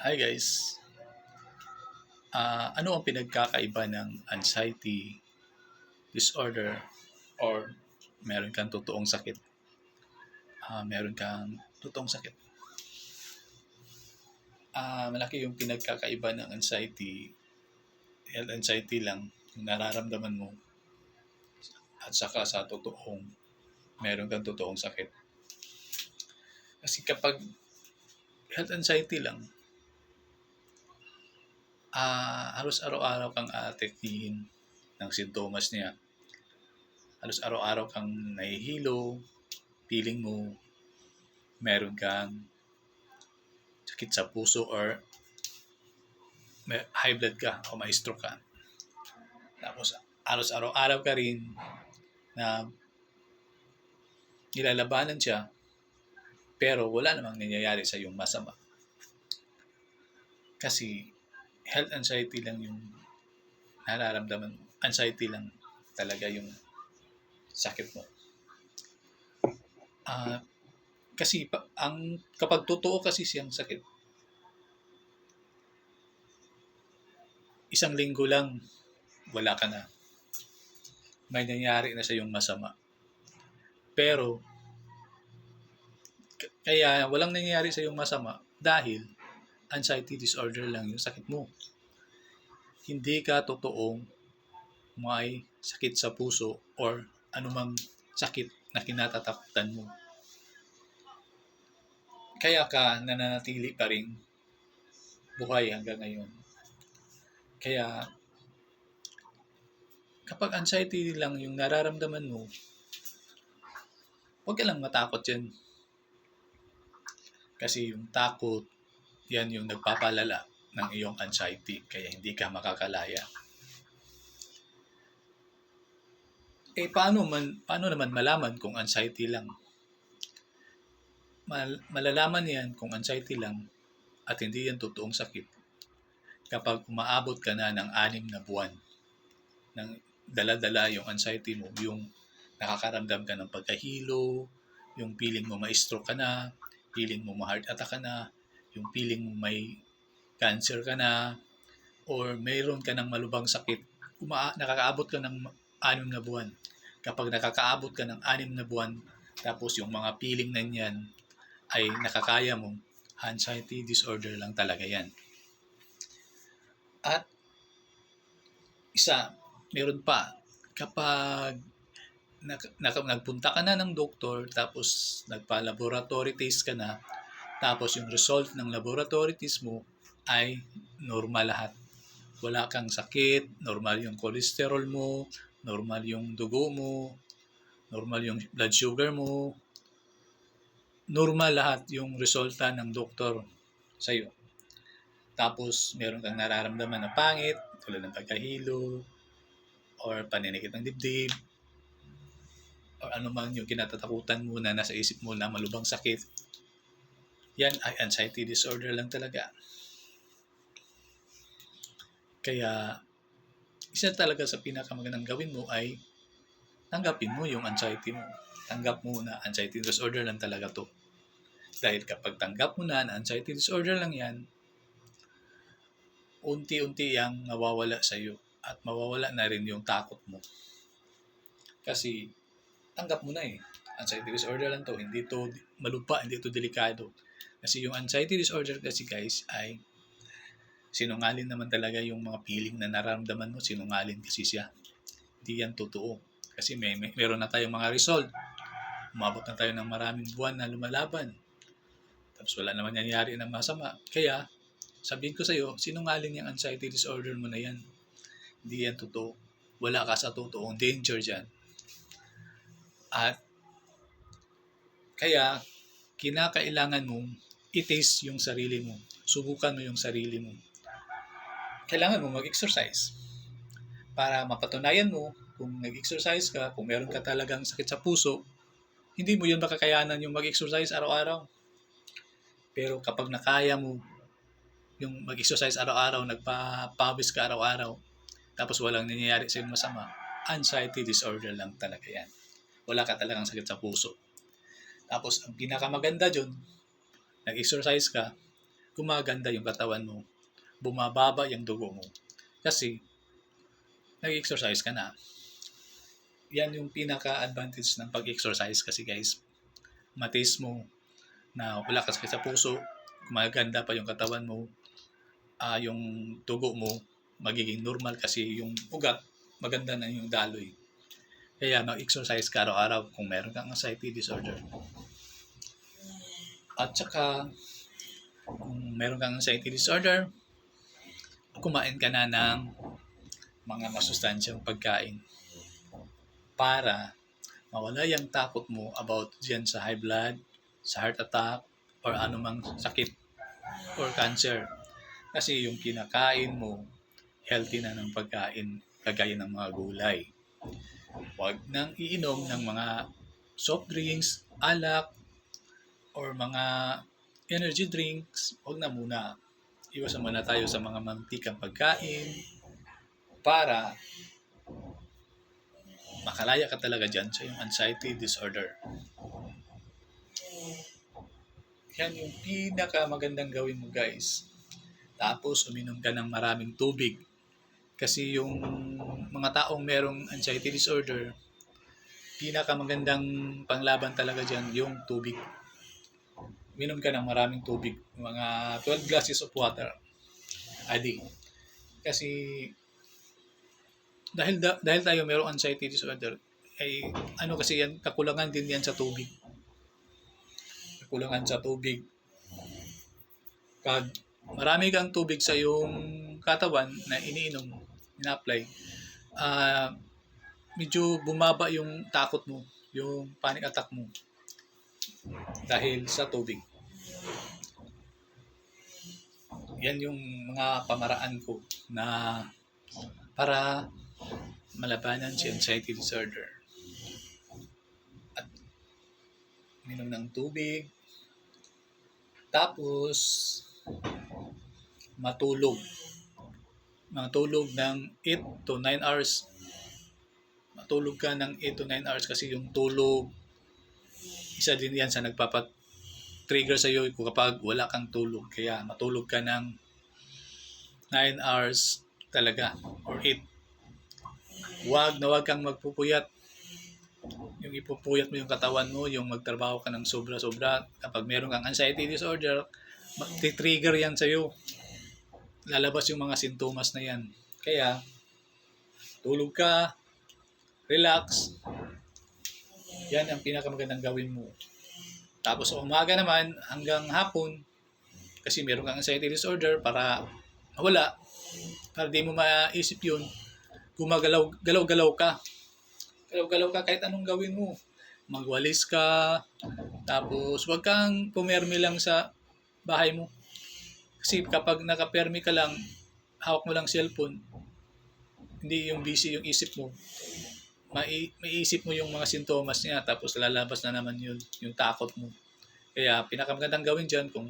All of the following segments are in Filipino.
Hi guys. Ah, ano ang pinagkakaiba ng anxiety disorder or meron kang totoong sakit? Ah, meron kang totoong sakit. Ah, malaki yung pinagkakaiba ng anxiety. Health anxiety lang yung nararamdaman mo at saka sa totoong meron kang totoong sakit. Kasi kapag health anxiety lang, ah halos araw-araw kang aatekihin ng sintomas niya. Halos araw-araw kang nahihilo, feeling mo meron kang sakit sa puso or high blood ka o may stroke ka. Tapos halos araw-araw ka rin na nilalabanan siya pero wala namang nangyayari sa iyong masama. Kasi health anxiety lang yung nararamdaman mo. Anxiety lang talaga yung sakit mo. Ah, kasi pa, ang kapag totoo kasi siyang sakit, isang linggo lang wala ka na. May nangyari na sa iyong masama. Pero kaya walang nangyayari sa iyong masama dahil anxiety disorder lang yung sakit mo. Hindi ka totoong may sakit sa puso or anumang sakit na kinatatakutan mo. Kaya ka nananatili pa rin buhay hanggang ngayon. Kaya kapag anxiety lang yung nararamdaman mo, huwag ka lang matakot yan. Kasi yung takot, yan yung nagpapalala ng iyong anxiety kaya hindi ka makakalaya. Eh paano man paano naman malaman kung anxiety lang? Mal, malalaman yan kung anxiety lang at hindi yan totoong sakit kapag umaabot ka na ng anim na buwan ng dala-dala yung anxiety mo, yung nakakaramdam ka ng pagkahilo, yung feeling mo ma-stroke ka na, feeling mo ma-heart attack ka na, yung feeling mo may cancer ka na, or mayroon ka ng malubang sakit, uma- nakakaabot ka ng anim na buwan. Kapag nakakaabot ka ng anim na buwan, tapos yung mga feeling na yan ay nakakaya mo, anxiety disorder lang talaga yan. At isa, meron pa, kapag nak- nagpunta ka na ng doktor, tapos nagpa-laboratory test ka na, tapos yung result ng laboratory test mo ay normal lahat. Wala kang sakit, normal yung cholesterol mo, normal yung dugo mo, normal yung blood sugar mo, normal lahat yung resulta ng doktor sa iyo. Tapos meron kang nararamdaman na pangit, tulad ng pagkahilo, or paninikit ng dibdib, or ano man yung kinatatakutan mo na nasa isip mo na malubang sakit, yan ay anxiety disorder lang talaga. Kaya, isa talaga sa pinakamagandang gawin mo ay tanggapin mo yung anxiety mo. Tanggap mo na anxiety disorder lang talaga to. Dahil kapag tanggap mo na na anxiety disorder lang yan, unti-unti yang nawawala sa iyo at mawawala na rin yung takot mo. Kasi tanggap mo na eh. Anxiety disorder lang to. Hindi to malupa, hindi to delikado. Kasi yung anxiety disorder kasi guys ay sinungalin naman talaga yung mga feeling na nararamdaman mo. Sinungalin kasi siya. Hindi yan totoo. Kasi may, may meron na tayong mga result. Umabot na tayo ng maraming buwan na lumalaban. Tapos wala naman nangyari ng masama. Kaya, sabihin ko sa'yo, sinungaling yung anxiety disorder mo na yan. Hindi yan totoo. Wala ka sa totoong danger dyan. At kaya, kinakailangan mong i-taste yung sarili mo. Subukan mo yung sarili mo. Kailangan mo mag-exercise. Para mapatunayan mo kung nag-exercise ka, kung meron ka talagang sakit sa puso, hindi mo yun makakayanan yung mag-exercise araw-araw. Pero kapag nakaya mo yung mag-exercise araw-araw, nagpapawis ka araw-araw, tapos walang nangyayari sa iyong masama, anxiety disorder lang talaga yan. Wala ka talagang sakit sa puso. Tapos, ang pinakamaganda dyan, nag-exercise ka, gumaganda yung katawan mo. Bumababa yung dugo mo. Kasi, nag-exercise ka na. Yan yung pinaka-advantage ng pag-exercise kasi guys. Matis mo na wala kasi sa puso, gumaganda pa yung katawan mo, ah yung dugo mo magiging normal kasi yung ugat maganda na yung daloy. Kaya mag-exercise ka araw-araw kung meron kang anxiety disorder. At saka, kung meron kang anxiety disorder, kumain ka na ng mga masustansyang pagkain para mawala yung takot mo about dyan sa high blood, sa heart attack, or anumang sakit or cancer. Kasi yung kinakain mo, healthy na ng pagkain, kagaya ng mga gulay. Huwag nang iinom ng mga soft drinks, alak, or mga energy drinks. Huwag na muna. Iwasan muna tayo sa mga mantikang pagkain para makalaya ka talaga dyan sa yung anxiety disorder. Yan yung pinaka magandang gawin mo guys. Tapos uminom ka ng maraming tubig. Kasi yung mga taong merong anxiety disorder, pinaka magandang panglaban talaga dyan yung tubig. Uminom ka ng maraming tubig. Mga 12 glasses of water a day. Kasi dahil da, dahil tayo merong anxiety disorder ay ano kasi yan kakulangan din yan sa tubig kakulangan sa tubig pag marami kang tubig sa iyong katawan na iniinom ina-apply ah medyo bumaba yung takot mo yung panic attack mo dahil sa tubig yan yung mga pamaraan ko na para malabanan si anxiety disorder. At minom ng tubig. Tapos, matulog. Matulog ng 8 to 9 hours. Matulog ka ng 8 to 9 hours kasi yung tulog, isa din yan sa nagpapat trigger sa iyo kapag wala kang tulog. Kaya matulog ka ng 9 hours talaga or 8 Huwag na huwag kang magpupuyat. Yung ipupuyat mo yung katawan mo, yung magtrabaho ka ng sobra-sobra. Kapag meron kang anxiety disorder, trigger yan sa'yo. Lalabas yung mga sintomas na yan. Kaya, tulog ka, relax. Yan ang pinakamagandang gawin mo. Tapos sa umaga naman, hanggang hapon, kasi meron kang anxiety disorder para wala, para di mo maisip yun, gumagalaw, galaw-galaw ka. Galaw-galaw ka kahit anong gawin mo. Magwalis ka, tapos wag kang pumermi lang sa bahay mo. Kasi kapag nakapermi ka lang, hawak mo lang cellphone, hindi yung busy yung isip mo, mai maiisip mo yung mga sintomas niya tapos lalabas na naman yun, yung takot mo. Kaya pinakamagandang gawin dyan kung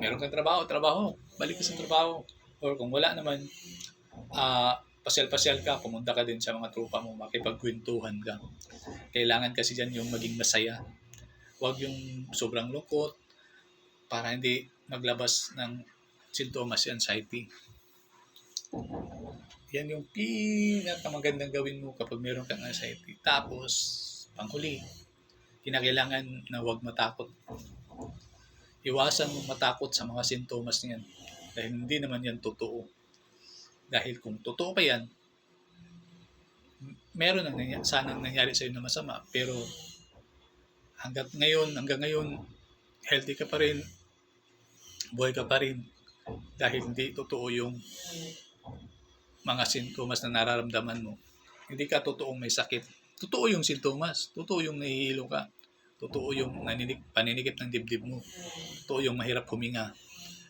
meron kang trabaho, trabaho, balik ka sa trabaho. Or kung wala naman, uh, pasyal-pasyal ka, pumunta ka din sa mga tropa mo, makipagkwentuhan ka. Kailangan kasi dyan yung maging masaya. Huwag yung sobrang lungkot para hindi maglabas ng sintomas si anxiety. Yan yung pinakamagandang gawin mo kapag meron kang anxiety. Tapos, panghuli, kinakailangan na huwag matakot. Iwasan mo matakot sa mga sintomas niyan dahil hindi naman yan totoo dahil kung totoo pa yan, meron nang nangyari, sanang nangyari sa iyo na masama. Pero hanggat ngayon, hanggang ngayon, healthy ka pa rin, buhay ka pa rin. Dahil hindi totoo yung mga sintomas na nararamdaman mo. Hindi ka totoong may sakit. Totoo yung sintomas. Totoo yung nahihilo ka. Totoo yung naninig, paninikip ng dibdib mo. Totoo yung mahirap huminga.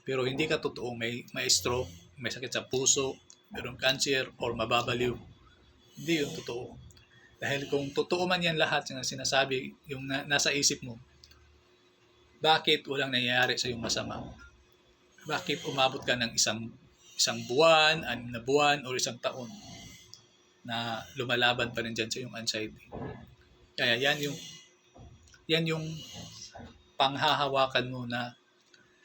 Pero hindi ka totoo may, may stroke, may sakit sa puso, merong cancer or mababaliw. Hindi yun totoo. Dahil kung totoo man yan lahat yung sinasabi, yung na, nasa isip mo, bakit walang nangyayari sa iyong masama? Bakit umabot ka ng isang isang buwan, anim na buwan, o isang taon na lumalaban pa rin dyan sa iyong anxiety? Kaya yan yung yan yung panghahawakan mo na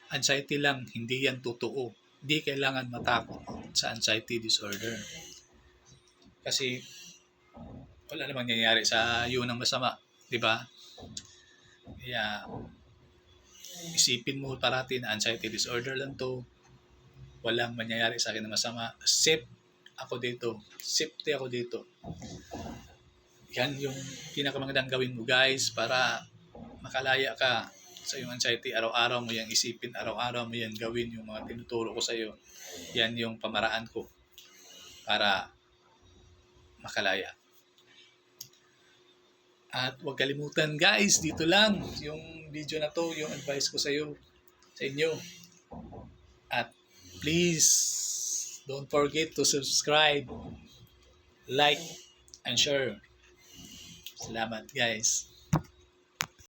anxiety lang, hindi yan totoo. Hindi kailangan matakot sa anxiety disorder. Kasi wala namang nangyayari sa iyo ng masama, di ba? Kaya isipin mo parati na anxiety disorder lang to. Walang mangyayari sa akin na masama. Safe ako dito. Safety ako dito. Yan yung pinakamagandang gawin mo guys para makalaya ka sa yung anxiety. Araw-araw mo yan isipin. Araw-araw mo yan gawin yung mga tinuturo ko sa iyo. Yan yung pamaraan ko para makalaya. At huwag kalimutan guys, dito lang yung video na to, yung advice ko sa iyo, sa inyo. At please, don't forget to subscribe, like, and share. Salamat guys.